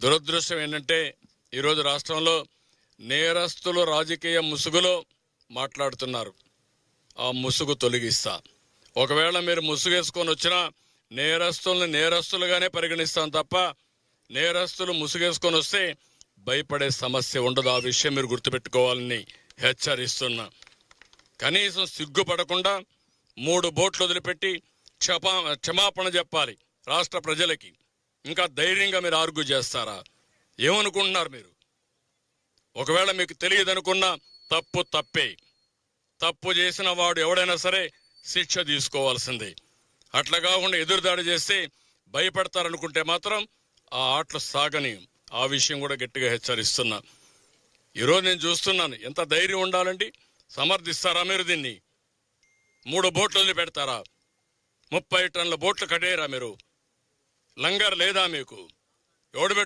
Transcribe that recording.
దురదృష్టం ఏంటంటే ఈరోజు రాష్ట్రంలో నేరస్తులు రాజకీయ ముసుగులో మాట్లాడుతున్నారు. ఆ ముసుగు తొలగిస్తా. ఒకవేళ మీరు ముసుగేసుకొని వచ్చినా నేరస్తుల్ని నేరస్తులుగానే పరిగణిస్తాం తప్ప నేరస్తులు ముసుగేసుకొని వస్తే భయపడే సమస్య ఉండదు. ఆ విషయం మీరు గుర్తుపెట్టుకోవాలని హెచ్చరిస్తున్నా. కనీసం సిగ్గుపడకుండా మూడు బోట్లు వదిలిపెట్టి క్షమా క్షమాపణ చెప్పాలి రాష్ట్ర ప్రజలకి. ఇంకా ధైర్యంగా మీరు ఆర్గ్యూ చేస్తారా? ఏమనుకుంటున్నారు మీరు? ఒకవేళ మీకు తెలియదనుకున్నా తప్పు తప్పే. తప్పు చేసిన వాడు ఎవడైనా సరే శిక్ష తీసుకోవాల్సిందే. అట్లా కాకుండా ఎదురుదాడి చేస్తే భయపడతారనుకుంటే మాత్రం ఆ ఆటలు సాగని ఆ విషయం కూడా గట్టిగా హెచ్చరిస్తున్నా. ఈరోజు నేను చూస్తున్నాను ఎంత ధైర్యం ఉండాలండి? సమర్థిస్తారా మీరు దీన్ని? మూడు బోట్లు పెడతారా ముప్పై టన్నుల బోట్లు కట్టేయరా మీరు? లంగర్ లేదా మీకు? ఎవడు